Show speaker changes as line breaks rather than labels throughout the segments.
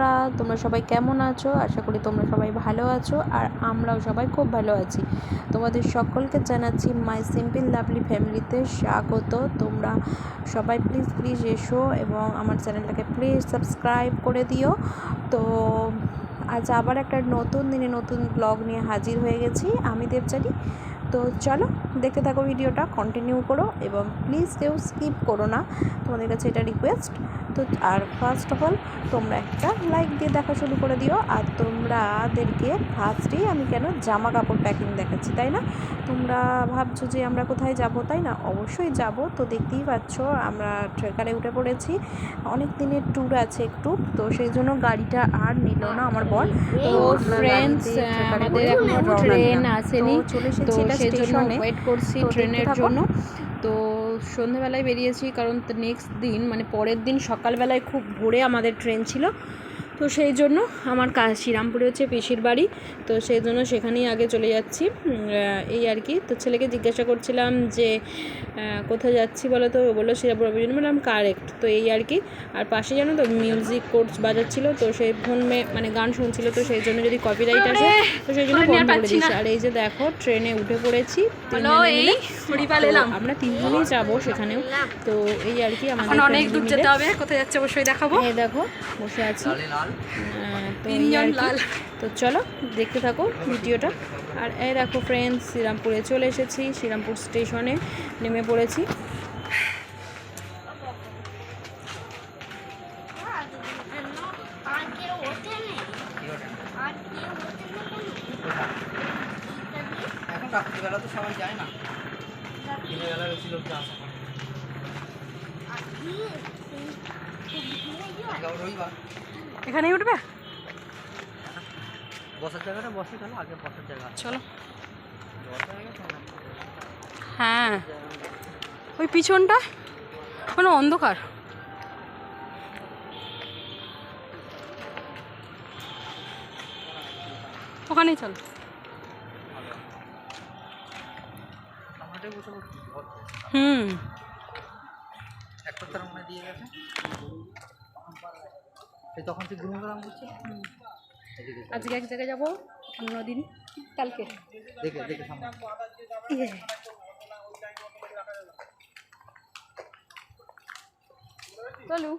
বন্ধুরা, তোমরা সবাই কেমন আছো? আশা করি তোমরা সবাই ভালো আছো আর আমরাও সবাই খুব ভালো আছি। তোমাদের সকলকে জানাচ্ছি মাই সিম্পল লাভলি ফ্যামিলিতে স্বাগত। তোমরা সবাই প্লিজ প্লিজ এসো এবং আমার চ্যানেলটাকে প্লিজ সাবস্ক্রাইব করে দিও। তো আজ আবার একটা নতুন দিনে নতুন ব্লগ নিয়ে হাজির হয়ে গেছি। আমি দেবচারি তো চলো দেখতে থাকো ভিডিওটা কন্টিনিউ করো এবং প্লিজ কেউ স্কিপ করো না। তোমাদের কাছে এটা রিকোয়েস্ট তো আর ফার্স্ট অফ অল তোমরা একটা লাইক দিয়ে দেখা শুরু করে দিও। আর তোমরাদেরকে ফার্স্টেই আমি কেন জামা কাপড় প্যাকিং দেখাচ্ছি, তাই না? তোমরা ভাবছ যে আমরা কোথায় যাব, তাই না? অবশ্যই যাব। তো দেখতেই পাচ্ছ, আমরা ট্রেকারে উঠে পড়েছি। অনেক দিনের ট্যুর আছে একটু। তো সেই জন্য গাড়িটা আর নিল না আমার বর।
তো ফ্রেন্ডস আমাদের এখন ট্রেন আসেনি
তো চলে
তো
এসেছি এটা
সেই জন্য
স্টেশনে
ওয়েট করছি ট্রেনের জন্য। তো সন্ধেবেলায় বেরিয়েছি কারণ নেক্সট দিন মানে পরের দিন সকালবেলায় খুব ভোরে আমাদের ট্রেন ছিল। তো সেই জন্য আমার কা শ্রীরামপুরে হচ্ছে পিসির বাড়ি। তো সেই জন্য সেখানেই আগে চলে যাচ্ছি। এই আর কি। তো ছেলেকে জিজ্ঞাসা করছিলাম যে কোথায় যাচ্ছি বলো তো? ও বলল শ্রীরামপুর অভিযান। বললাম কারেক্ট। তো এই আর কি। আর পাশে জানো তো মিউজিক কোর্স বাজাচ্ছিল তো সেই ফোন মানে গান শুনছিল। তো সেই জন্য যদি কপিরাইট আসে তো সেই জন্য বন্ধ করে দিয়েছি। আর এই যে দেখো ট্রেনে উঠে পড়েছি। আমরা তিনজনেই যাব সেখানেও। তো এই আর কি আমাদের
অনেক দূর যেতে হবে। কোথায় যাচ্ছে অবশ্যই দেখাবো।
এই দেখো বসে আছি। তো।
লাল।
তো চলো দেখতে থাকো ভিডিওটা আর এই দেখো ফ্রেন্ডস শ্রীরামপুরে চলে এসেছি শ্রীরামপুর স্টেশনে নেমে পড়েছি
আর কেউ ওঠে নেই আর কেউ ওঠে না
এখন রাত্রিবেলা তো সবাই যায় না দিনের বেলা বেশি লোক আসে আজকে আবার রবিবার
এখানেই উঠবে?
বসার জায়গাটা বসে গেল আগে বসার জায়গা
চলো। হ্যাঁ। ওই পিছনটা? কোনো অন্ধকার। ওখানেই চল। হুম।
তার মনে দিয়ে গেছে। তখন তুই ঘুম গেলাম করছে?
আজকে এক জায়গায় যাব অন্যদিন কালকে।
দেখে দেখে সামনে।
চলু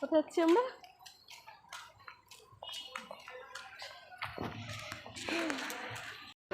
কোথায় যাচ্ছি আমরা?
বলছে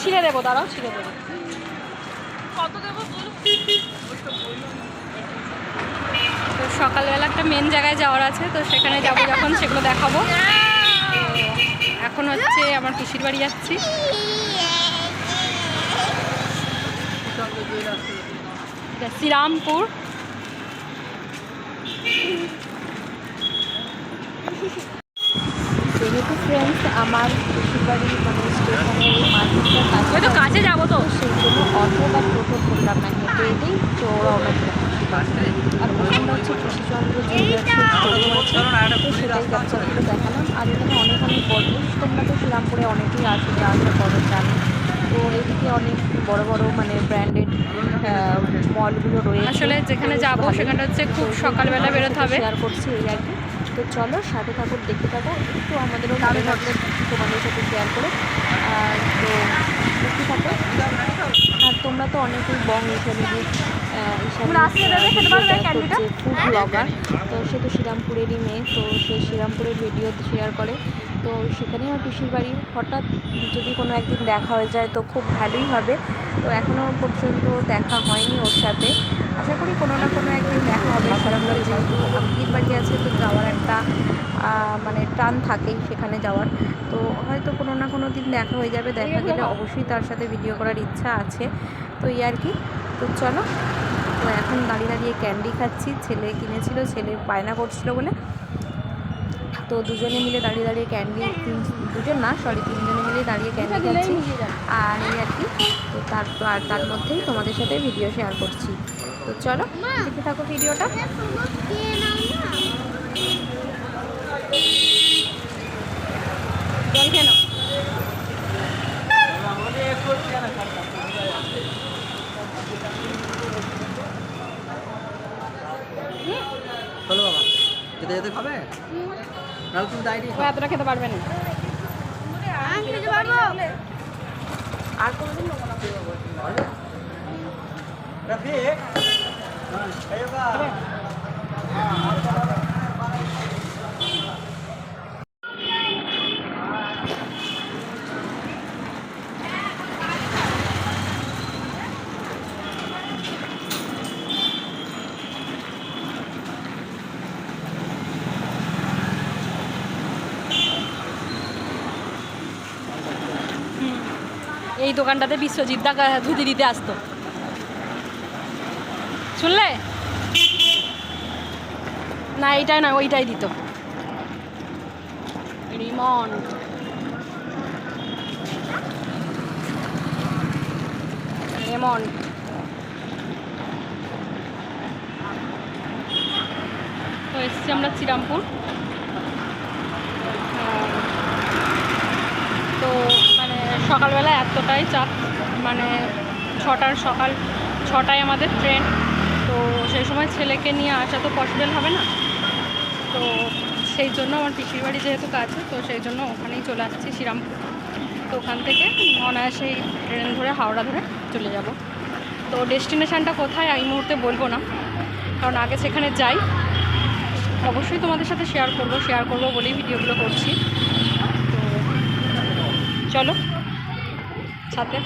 ছিঁড়ে দেবো দাঁড়াও ছিঁড়ে দেবো। কত দেবো তো সকালবেলা একটা মেন জায়গায় যাওয়ার আছে তো সেখানে যাব যখন সেগুলো দেখাবো। এখন হচ্ছে আমার পিসির বাড়ি যাচ্ছি। শ্রীরামপুর।
যেহেতু ফ্রেন্ডস আমার পিসির বাড়ি মানে কাছে
ওই তো কাছে যাব তো।
সেই জন্য অটো বা টোটো করলাম না হেঁটে হেঁটেই আর ওখানটা হচ্ছে কৃষিচন্দ্র সেটাই দেখালাম। আর এখানে অনেক অনেক বড় তোমরা তো শিলামপুরে অনেকেই আসো যা আসা করো জানো। তো এদিকে অনেক বড় বড় মানে ব্র্যান্ডেড মলগুলো রয়েছে।
আসলে যেখানে যাব। সেখানটা হচ্ছে খুব সকালবেলা বেরোতে হবে।
শেয়ার করছি এই আর কি। তো চলো সাথে থাকো দেখতে থাকো। একটু আমাদেরও ভালো লাগবে তোমাদের সাথে শেয়ার করে। আর তো দেখতে থাকো আর তোমরা তো অনেকেই বং ইসানি ফুড ব্লগার তো সে তো শ্রীরামপুরেরই মেয়ে তো সে শ্রীরামপুরের ভিডিও শেয়ার করে। তো সেখানেই আমার পিসির বাড়ি। হঠাৎ যদি কোনো একদিন দেখা হয়ে যায়, তো খুব ভালোই হবে। তো এখনও পর্যন্ত দেখা হয়নি ওর সাথে। আশা করি কোনো না কোনো একদিন দেখা হবে। শ্রীরামপুরে যেহেতু আত্মীর বাড়ি আছে, তো যাওয়ার একটা মানে টান থাকেই সেখানে যাওয়ার। তো হয়তো কোনো না কোনো দিন দেখা হয়ে যাবে, দেখা গেলে অবশ্যই তার সাথে ভিডিও করার ইচ্ছা আছে। তো এই আর কি। তো চলো। তো এখন দাঁড়িয়ে দাঁড়িয়ে ক্যান্ডি খাচ্ছি। ছেলে কিনেছিল, ছেলে বায়না করছিল বলে। তো দুজনে মিলে দাঁড়িয়ে দাঁড়িয়ে ক্যান্ডি তিন দুজন না সরি তিনজনে মিলে দাঁড়িয়ে ক্যান্ডি খাচ্ছি আর এই আর কি তো তার আর তার মধ্যেই তোমাদের সাথে ভিডিও শেয়ার করছি। তো চলো দেখতে থাকো ভিডিওটা
চলো বাবা যেতে যেতে খাবে?
ও এতটা খেতে পারবে না।
পারব
আর। কোনোদিন
এই দোকানটাতে বিশ্বজিৎ দা ধুতি দিতে আসতো। শুনলে? না, এইটাই না, ওইটাই দিত। রিমন। রেমন। তো এসছি আমরা শ্রীরামপুর আহ, তো মানে সকালবেলা এতটাই চাপ মানে ছটার সকাল, ছটায় আমাদের ট্রেন। তো সেই সময় ছেলেকে নিয়ে আসা তো পসিবল হবে না। তো সেই জন্য আমার পিসির বাড়ি যেহেতু কাছে, তো সেই জন্য ওখানেই চলে আসছি শ্রীরামপুর। তো ওখান থেকে অনায়াসেই ট্রেন ধরে হাওড়া ধরে চলে যাব। তো ডেস্টিনেশানটা কোথায় এই মুহূর্তে বলব না, কারণ আগে সেখানে যাই। অবশ্যই তোমাদের সাথে শেয়ার করব শেয়ার করব বলেই ভিডিওগুলো করছি। তো চলো। সাথে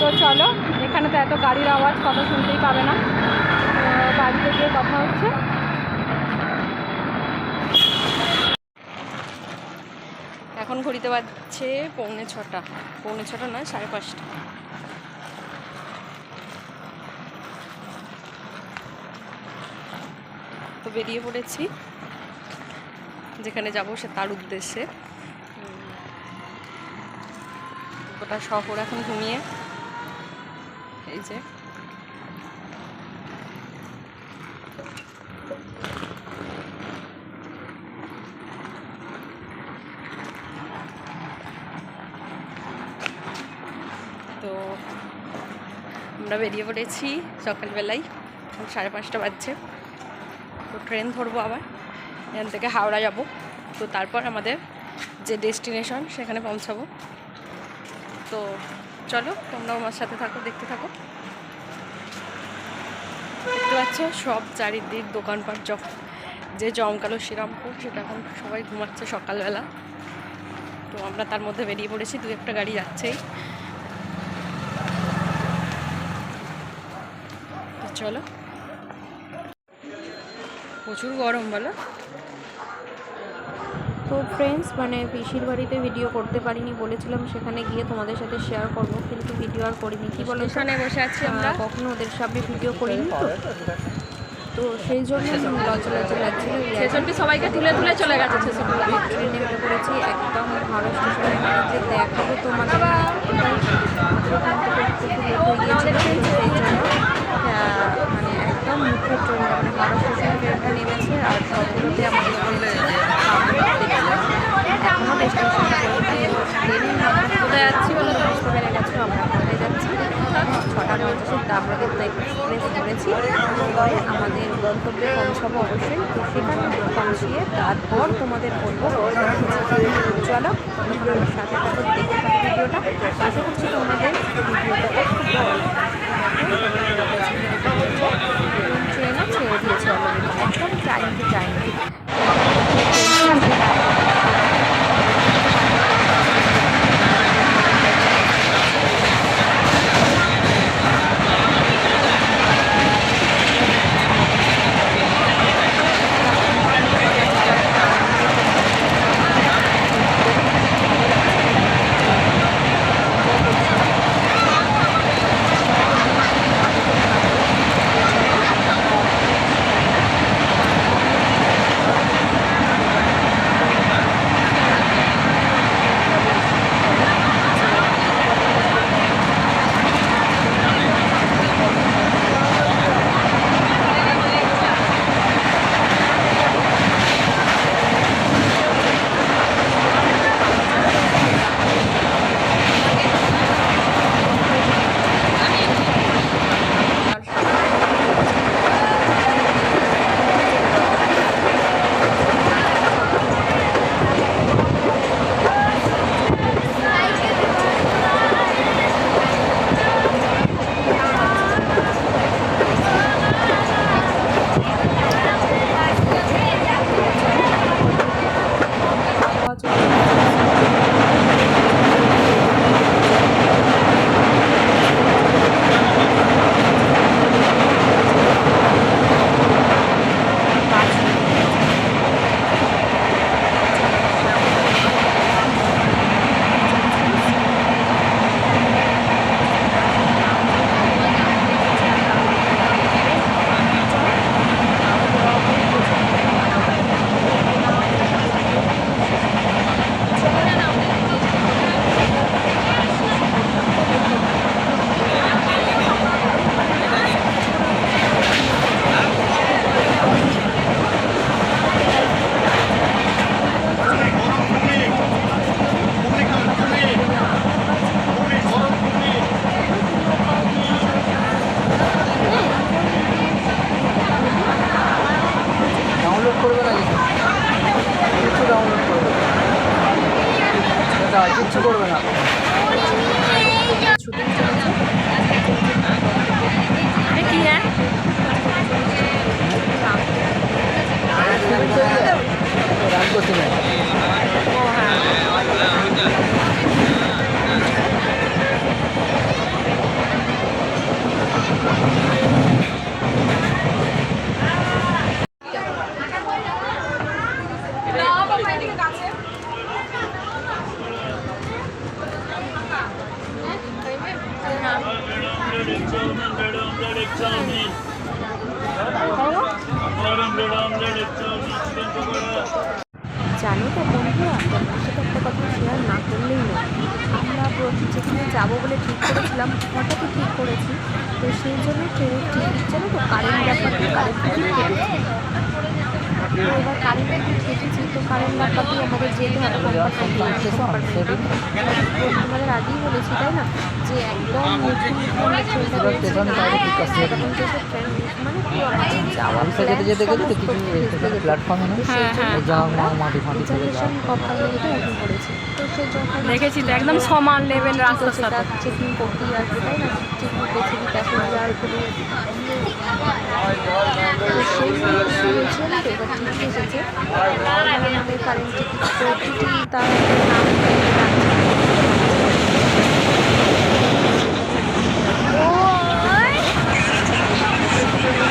তো চলো এখানে তো এত গাড়ির আওয়াজ কথা শুনতেই পাবে না তো বাড়িতে গিয়ে কথা হচ্ছে এখন ঘড়িতে বাজছে পৌনে ছটা। পৌনে ছটা নয়, সাড়ে পাঁচটা। তো বেরিয়ে পড়েছি। যেখানে যাব সে তার উদ্দেশ্যে। গোটা শহর এখন ঘুমিয়ে। এই যে তো আমরা বেরিয়ে পড়েছি সকালবেলায় সাড়ে পাঁচটা বাজছে। তো ট্রেন ধরবো আবার, এখান থেকে হাওড়া যাব। তো তারপর আমাদের যে ডেস্টিনেশন সেখানে পৌঁছাবো। তো চলো, তোমরাও আমার সাথে থাকো, দেখতে থাকো। দেখতে পাচ্ছ, সব চারিদিক দোকানপাট জ, যে জমকালো শ্রীরামপুর, সেটা এখন সবাই ঘুমাচ্ছে সকালবেলা। তো আমরা তার মধ্যে বেরিয়ে পড়েছি, দু একটা গাড়ি যাচ্ছেই। চলো। প্রচুর গরম বলো।
তো ফ্রেন্ডস মানে পিসির বাড়িতে ভিডিও করতে পারিনি বলেছিলাম সেখানে গিয়ে তোমাদের সাথে শেয়ার করব কিন্তু ভিডিও আর করিনি। কি বলো?
স্টেশনে বসে আছি আমরা।
কখনো ওদের সামনে ভিডিও করিনি তো? তো সেই জন্য লজ্জা লজ্জা লাগছিল
ছেষট্টি সবাইকে তুলে তুলে চলে গেছে ছেষট্টি
ট্রেনে উঠে পড়েছি একদম হাওড়া স্টেশনে যে দেখাবো তোমাদের ওখান থেকে একটু লেট হয়ে গিয়েছিল তো সেই জন্য আহ, মানে একদম মুখে ট্রেন মানে হাওড়া স্টেশনে ট্রেনটা নেমেছে আর সবগুলোতে আমাদের এখনও ডেস্টিনেশনটা ট্রেনের নাম্বার কোথায় যাচ্ছি বলে বুঝতে পেরে গেছো আমরা কোথায় যাচ্ছি ছটা পঞ্চাশের দামরাগের এক্সপ্রেস ধরেছি পরে আমাদের গন্তব্যে পৌঁছাবো অবশ্যই। তো সেখানে পৌঁছিয়ে তারপর তোমাদের বলব চলো। আমার সাথে থাকো, দেখতে থাকো ভিডিওটা। আশা করছি তোমাদের ভিডিওটা খুব ভালো ট্রেনে ছেড়ে দিয়েছে। অলরেডি একদম টাইম টু টাইম তোমাদের আগেই বলেছি তাই না? যে একদম
হ্যাঁ, হ্যাঁ,
হ্যাঁ।
দেখেছি তো একদম সমান লেভেল রাস্তার
চেকিং করতে আসবে তাই না? চেকিং করতে প্যাসেঞ্জার করে এসেছে কারেন্ট তার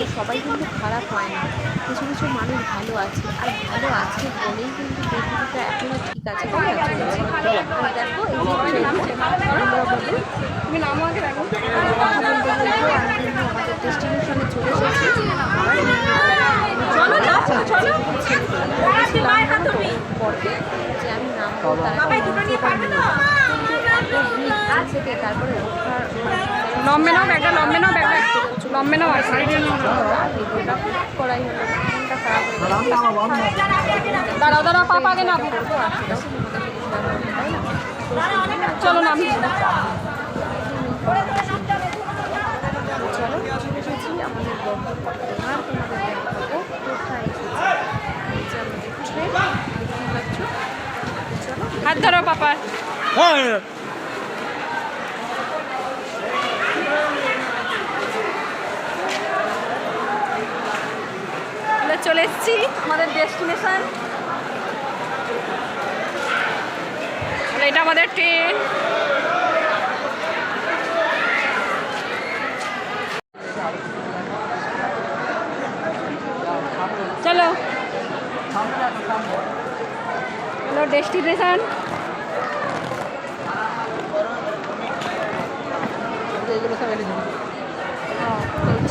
কিন্তু সবাই কিন্তু খারাপ হয় না। কিছু কিছু মানুষ ভালো আছে। আর ভালো আছে বলেই কিন্তু পৃথিবীটা এখনও ঠিক আছে দেখো চলে পরে যে আমি নামবো তারা থেকে তারপরে
লম্বে নাও একটা লম্বে নাও
একটা করাই
দাঁড়াও দাঁড়াও পাপা
গে
চলো নাম। হাত ধরো, পাপা। হ্যাঁ, চলে এসেছি আমাদের ডেস্টিনেশন। এটা আমাদের ট্রেন। চলো। Hello destination.
এগুলো সব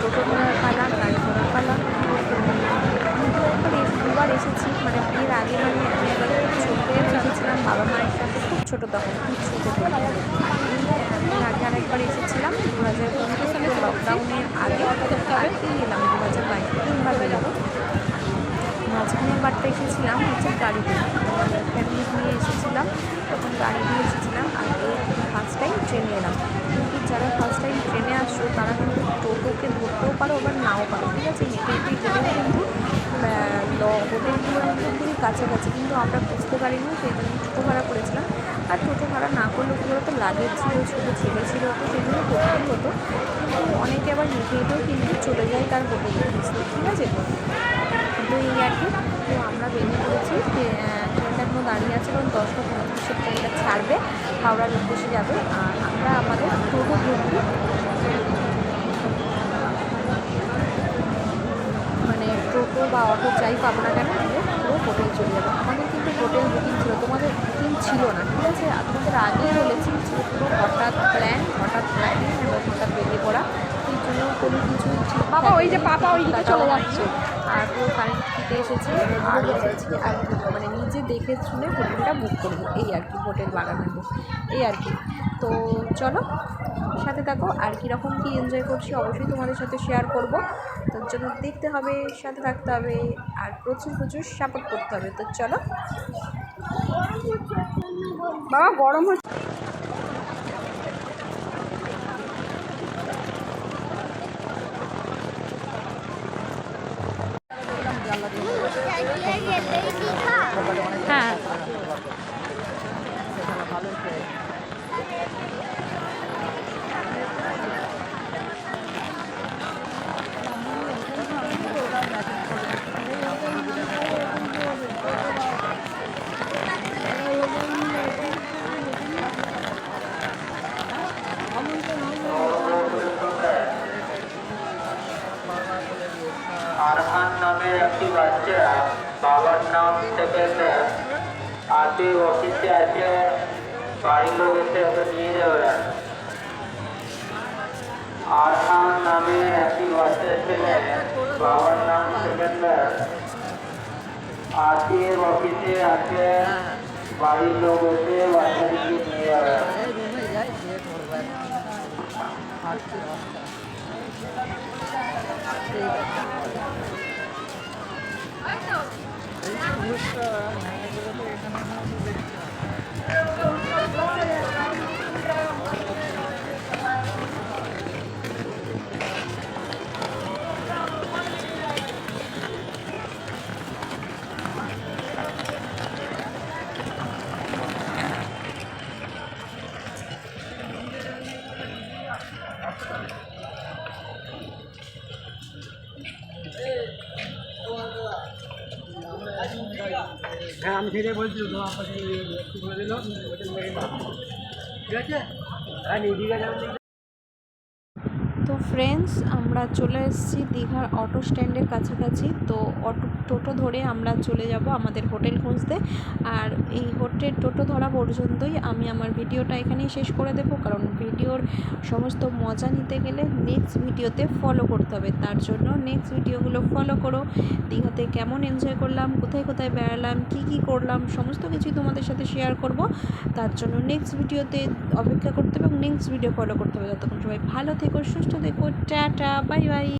Buku. ছিল, ছোটো ছেলে ছিল, তো সেগুলো করতেই হতো? কিন্তু অনেকে আবার হেঁটে কিন্তু চলে যায় তার হোটেলে ঠিক আছে? তো এই আর কি, তো আমরা বেরিয়ে পড়েছি ট্রেনটা এখনও দাঁড়িয়ে আছে, কারণ দশটা পঁয়ত্রিশে ট্রেনটা ছাড়বে, হাওড়ার উদ্দেশ্যে যাবে, আর আমরা আমাদের টোটো ধরবো। মানে টোটো বা অটো যাই পাবো না কেন পুরো হোটেল চলে যাব। আমাদের কিন্তু হোটেল বুকিং ছিল। তোমাদের ছিল না ঠিক আছে? আর তোমাদের আগেই বলেছি পুরো হঠাৎ প্ল্যান হঠাৎ প্ল্যান এবং হঠাৎ বেরিয়ে পড়া। সেই জন্য কোনো কিছু
বাবা, ওই যে পাপা ওইদিকে চলে যাচ্ছে।
আর পুরো কারেন্ট দিতে এসেছি আর এসেছি আর মানে নিজে দেখে শুনে হোটেলটা বুক করব। এই আর কি হোটেল বাগানের এই আর কি। তো চলো সাথে থাকো। আর কীরকম কী এনজয় করছি অবশ্যই তোমাদের সাথে শেয়ার করব। তার জন্য দেখতে হবে সাথে থাকতে হবে। আর প্রচুর প্রচুর সাপোর্ট করতে হবে। তো চলো।
বাবা গরম হচ্ছে।
ঠিক হ্যাঁ আমি সেটাই বলছি তো আপনাকে একটু বলে দিল ঠিক আছে হ্যাঁ ঠিক আছে
তো ফ্রেন্ডস আমরা চলে এসেছি দীঘার অটো স্ট্যান্ডের কাছাকাছি। তো অটো টোটো ধরে আমরা চলে যাব আমাদের হোটেল খুঁজতে। আর এই হোটেল টোটো ধরা পর্যন্তই আমি আমার ভিডিওটা এখানেই শেষ করে দেবো। কারণ ভিডিওর সমস্ত মজা নিতে গেলে নেক্সট ভিডিওতে ফলো করতে হবে। তার জন্য নেক্সট ভিডিওগুলো ফলো করো। দীঘাতে কেমন এনজয় করলাম, কোথায় কোথায় বেড়ালাম, কী কী করলাম, সমস্ত কিছুই তোমাদের সাথে শেয়ার করব। তার জন্য নেক্সট ভিডিওতে অপেক্ষা করতে হবে এবং নেক্সট ভিডিও ফলো করতে হবে। ততক্ষণ সবাই ভালো থেকো, সুস্থ থেকো টাটা বাই বাই।